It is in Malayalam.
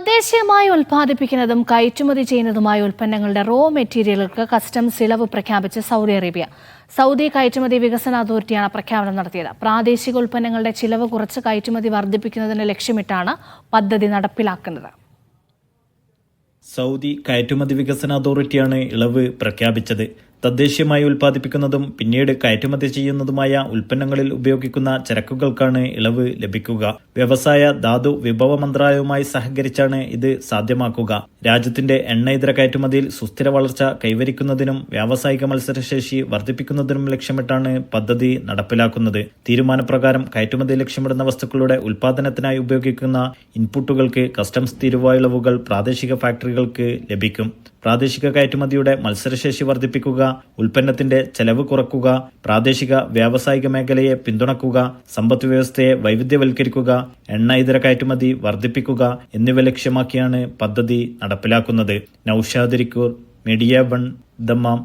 തദ്ദേശീയമായി ഉൽപ്പാദിപ്പിക്കുന്നതും കയറ്റുമതി ചെയ്യുന്നതുമായ ഉൽപ്പന്നങ്ങളുടെ റോ മെറ്റീരിയലുകൾക്ക് കസ്റ്റംസ് ഇളവ് പ്രഖ്യാപിച്ച് സൗദി അറേബ്യ. സൗദി കയറ്റുമതി വികസന അതോറിറ്റിയാണ് പ്രഖ്യാപനം നടത്തിയത്. പ്രാദേശിക ഉൽപ്പന്നങ്ങളുടെ ചിലവ് കുറച്ച് കയറ്റുമതി വർദ്ധിപ്പിക്കുന്നതിന് ലക്ഷ്യമിട്ടാണ് പദ്ധതി നടപ്പിലാക്കുന്നത്. സൗദി കയറ്റുമതി വികസന അതോറിറ്റിയാണ് ഇളവ് പ്രഖ്യാപിച്ചത്. തദ്ദേശീയമായി ഉൽപ്പാദിപ്പിക്കുന്നതും പിന്നീട് കയറ്റുമതി ചെയ്യുന്നതുമായ ഉൽപ്പന്നങ്ങളിൽ ഉപയോഗിക്കുന്ന ചരക്കുകൾക്കാണ് ഇളവ് ലഭിക്കുക. വ്യവസായ ധാതു വിഭവ മന്ത്രാലയവുമായി സഹകരിച്ചാണ് ഇത് സാധ്യമാക്കുക. രാജ്യത്തിന്റെ എണ്ണ ഇതര കയറ്റുമതിയിൽ സുസ്ഥിര വളർച്ച കൈവരിക്കുന്നതിനും വ്യാവസായിക മത്സരശേഷി വർദ്ധിപ്പിക്കുന്നതിനും ലക്ഷ്യമിട്ടാണ് പദ്ധതി നടപ്പിലാക്കുന്നത്. തീരുമാനപ്രകാരം കയറ്റുമതി ലക്ഷ്യമിടുന്ന വസ്തുക്കളുടെ ഉൽപാദനത്തിനായി ഉപയോഗിക്കുന്ന ഇൻപുട്ടുകൾക്ക് കസ്റ്റംസ് തീരുവ പ്രാദേശിക ഫാക്ടറികൾക്ക് ലഭിക്കും. പ്രാദേശിക കയറ്റുമതിയുടെ മത്സരശേഷി വർദ്ധിപ്പിക്കുക ഉൽപ്പന്നത്തിന്റെ ചെലവ് കുറക്കുക പ്രാദേശിക വ്യാവസായിക മേഖലയെ പിന്തുണക്കുക സമ്പദ്വ്യവസ്ഥയെ വൈവിധ്യവൽക്കരിക്കുക എണ്ണ ഇതര കയറ്റുമതി വർദ്ധിപ്പിക്കുക എന്നിവ ലക്ഷ്യമാക്കിയാണ് പദ്ധതി നടപ്പിലാക്കുന്നത്. Noushad Irikkur media one Dammam.